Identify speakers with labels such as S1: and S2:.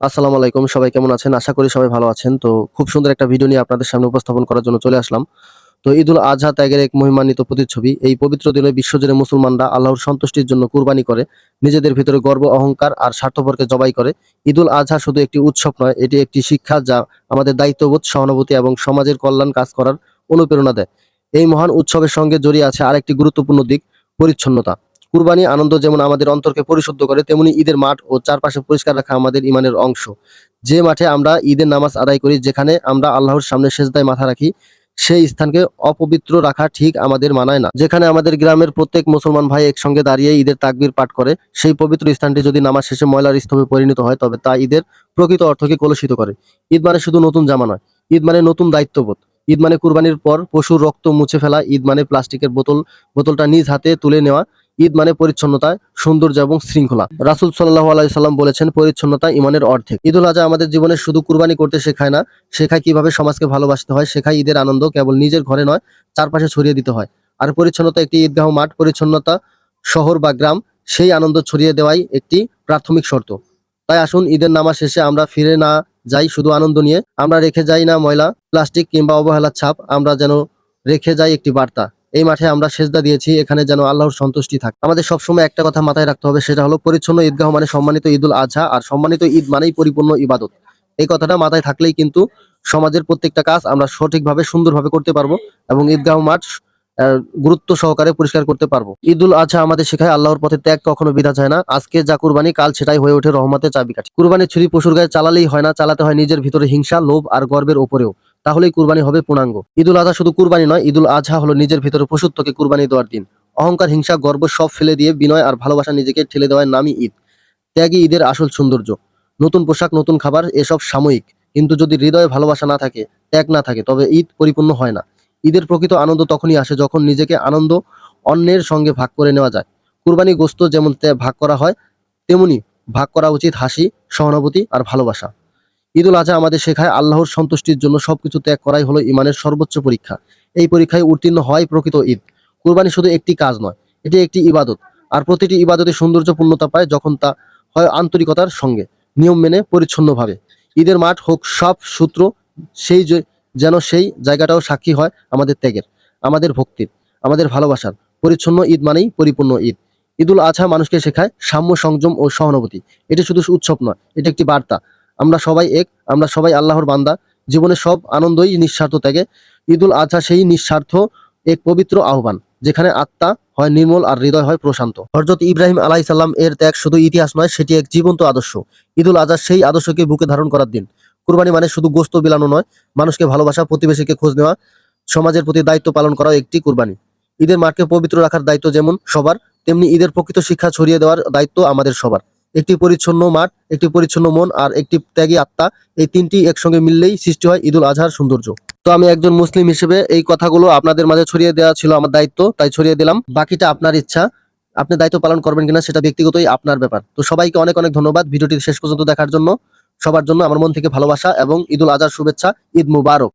S1: আসসালামু আলাইকুম, সবাই কেমন আছেন? আশা করি সবাই ভালো আছেন। তো খুব সুন্দর একটা ভিডিও নিয়ে আপনাদের সামনে উপস্থাপন করার জন্য চলে আসলাম। তো ঈদুল আজহা ত্যাগের এক মহিমান্বিত প্রতিচ্ছবি, এই পবিত্র দিনে বিশ্বজুড়ে মুসলমানরা আল্লাহর সন্তুষ্টির জন্য কুরবানি করে, নিজেদের ভিতরে গর্ব, অহংকার আর স্বার্থপরকে জবাই করে। ঈদুল আজহা শুধু একটি উৎসব নয়, এটি একটি শিক্ষা যা আমাদের দায়িত্ববোধ, সহানুভূতি এবং সমাজের কল্যাণ কাজ করার অনুপ্রেরণা দেয়। এই মহান উৎসবের সঙ্গে জড়িয়ে আছে আরেকটি গুরুত্বপূর্ণ দিক, পরিচ্ছন্নতা। কুরবানি আনন্দ যেমন আমাদের অন্তরকে পরিশুদ্ধ করে, তেমনি ঈদের মাঠ ও চারপাশে পরিষ্কার রাখা আমাদের ইমানের অংশ। যে মাঠে আমরা ঈদের নামাজ আদায় করি, যেখানে আমরা আল্লাহর সামনে সেজদায় মাথা রাখি, সেই স্থানকে অপবিত্র রাখা ঠিক আমাদের মানায় না। যেখানে আমাদের গ্রামের প্রত্যেক মুসলমান ভাই একসঙ্গে দাঁড়িয়ে ঈদের তাকবির পাঠ করে, সেই পবিত্র স্থানটি যদি নামাজ শেষে ময়লার স্তূপে পরিণত হয়, তবে তা ঈদের প্রকৃত অর্থকে কলুষিত করে। ঈদ মানে শুধু নতুন জামা নয়, ঈদ মানে নতুন দায়িত্ববোধ। ঈদ মানে কুরবানির পর পশুর রক্ত মুছে ফেলা, ঈদ মানে প্লাস্টিকের বোতল, বোতলটা নিজ হাতে তুলে নেওয়া ঈদ মানে পরিচ্ছন্নতা, সৌন্দর্য এবং শৃঙ্খলা। রাসুল সাল্লাহ আলাইসাল্লাম বলেছেন, পরিচ্ছন্নতা ইমানের অর্ধেক। ঈদুল আজহা আমাদের জীবনে শুধু কুরবানি করতে শেখায় না, শেখায় কীভাবে সমাজকে ভালোবাসতে হয়, শেখায় ঈদের আনন্দ কেবল নিজের ঘরে নয়, চারপাশে ছড়িয়ে দিতে হয়। আর পরিচ্ছন্নতা একটি ঈদগাহ মাঠ, পরিচ্ছন্নতা শহর বা গ্রাম, সেই আনন্দ ছড়িয়ে দেওয়াই একটি প্রাথমিক শর্ত। তাই আসুন, ঈদের নামাজ শেষে আমরা ফিরে না যাই শুধু আনন্দ নিয়ে, আমরা রেখে যাই না ময়লা, প্লাস্টিক কিংবা অবহেলার ছাপ, আমরা যেন রেখে যাই একটি বার্তা। এই মাঠে আমরা সেজদা দিয়েছি, এখানে যেন আল্লাহর সন্তুষ্টি থাকে। আমাদের সবসময় একটা কথা মাথায় রাখতে হবে, সেটা হলো পরিচ্ছন্ন ঈদগাহ মানে সম্মানিত ঈদুল আজহা, আর সম্মানিত ঈদ মানেই পরিপূর্ণ ইবাদত। এই কথাটা মাথায় থাকলেই কিন্তু সমাজের প্রত্যেকটা কাজ আমরা সঠিকভাবে, সুন্দরভাবে করতে পারব এবং ঈদগাহ মাঠ গুরুত্ব সহকারে পরিষ্কার করতে পারব। ঈদুল আজহা আমাদের শেখায়, আল্লাহর পথে ত্যাগ কখনো বিধা যায় না। আজকে যা কুরবানি, কাল সেটাই হয়ে ওঠে রহমতের চাবিকাঠি। কুরবানির ছুরি পশুর গায়ে চালালেই হয় না, চালাতে হয় নিজের ভিতরে হিংসা, লোভ আর গর্বের ওপরেও। তাহলেই কুরবানি হবে পূর্ণাঙ্গ। ঈদুল আজহা শুধু কুরবানি নয়, ঈদুল আজহা হলো নিজের ভিতরে পশুত্বকে কুরবানি দেওয়ার দিন। অহংকার, হিংসা, গর্ব সব ফেলে দিয়ে বিনয় আর ভালোবাসা নিজেকে ঠেলে দেওয়ার নামই ঈদ। ত্যাগই ঈদের আসল সৌন্দর্য। নতুন পোশাক, নতুন খাবার, এসব সাময়িক। কিন্তু যদি হৃদয়ে ভালোবাসা না থাকে, ত্যাগ না থাকে, তবে ঈদ পরিপূর্ণ হয় না। ঈদের প্রকৃত আনন্দ তখনই আসে যখন নিজেকে আনন্দ অন্যের সঙ্গে ভাগ করে নেওয়া যায়। কুরবানি গোস্ত যেমন ভাগ করা হয়, তেমনি ভাগ করা উচিত হাসি, সহানুভূতি আর ভালোবাসা। ঈদুল আজহা আমাদের শেখায় আল্লাহর সন্তুষ্টির জন্য সবকিছু ত্যাগ করাই হলো ইমানের সর্বোচ্চ পরীক্ষা। এই পরীক্ষায় উত্তীর্ণ হয় প্রকৃত ঈদ। কুরবানি শুধু একটি কাজ নয়, এটি একটি ইবাদত। আর প্রতিটি ইবাদতে সৌন্দর্য পূর্ণতা পায় যখন তা হয় আন্তরিকতার সঙ্গে, নিয়ম মেনে পরিচ্ছন্নভাবে। ঈদের মাঠ হোক, সব সূত্র সেই যেন সেই জায়গাটাও সাক্ষী হয় আমাদের ত্যাগের, আমাদের ভক্তির, আমাদের ভালোবাসার। পরিচ্ছন্ন ঈদ মানেই পরিপূর্ণ ঈদ। ঈদুল আজহা মানুষকে শেখায় সাম্য সংযম ও সহানুভূতি। এটি শুধু উৎসব নয়, এটি একটি বার্তা। আমরা সবাই এক, আমরা সবাই আল্লাহর বান্দা। জীবনের সব আনন্দই নিঃস্বার্থ ত্যাগে। ঈদুল আজহা সেই নিঃস্বার্থ, এক পবিত্র আহ্বান, যেখানে আত্মা হয় নির্মল আর হৃদয় হয় প্রশান্ত। হজরত ইব্রাহিম আলাই সাল্লাম এর ত্যাগ শুধু ইতিহাস নয়, সেটি এক জীবন্ত আদর্শ। ঈদুল আজহা সেই আদর্শকে বুকে ধারণ করার দিন। কুরবানি মানে শুধু গোস্ত বিলানো নয়, মানুষকে ভালোবাসা, প্রতিবেশীকে খোঁজ নেওয়া, সমাজের প্রতি দায়িত্ব পালন করাও একটি কুরবানি। ঈদের মাঠকে পবিত্র রাখার দায়িত্ব যেমন সবার, তেমনি ঈদের প্রকৃত শিক্ষা ছড়িয়ে দেওয়ার দায়িত্ব আমাদের সবার। একটি পরিচ্ছন্ন মাঠ, একটি পরিচ্ছন্ন মন আর একটি ত্যাগী আত্মা, এই তিনটি একসঙ্গে মিললেই সৃষ্টি হয় ঈদুল আজহার সৌন্দর্য। তো আমি একজন মুসলিম হিসেবে এই কথাগুলো আপনাদের মাঝে ছড়িয়ে দেওয়া ছিল আমার দায়িত্ব, তাই ছড়িয়ে দিলাম। বাকিটা আপনার ইচ্ছা, আপনি দায়িত্ব পালন করবেন কিনা সেটা ব্যক্তিগতই আপনার ব্যাপার। তো সবাইকে অনেক অনেক ধন্যবাদ ভিডিওটি শেষ পর্যন্ত দেখার জন্য। সবার জন্য আমার মন থেকে ভালোবাসা এবং ঈদুল আজহার শুভেচ্ছা, ঈদ মুবারক।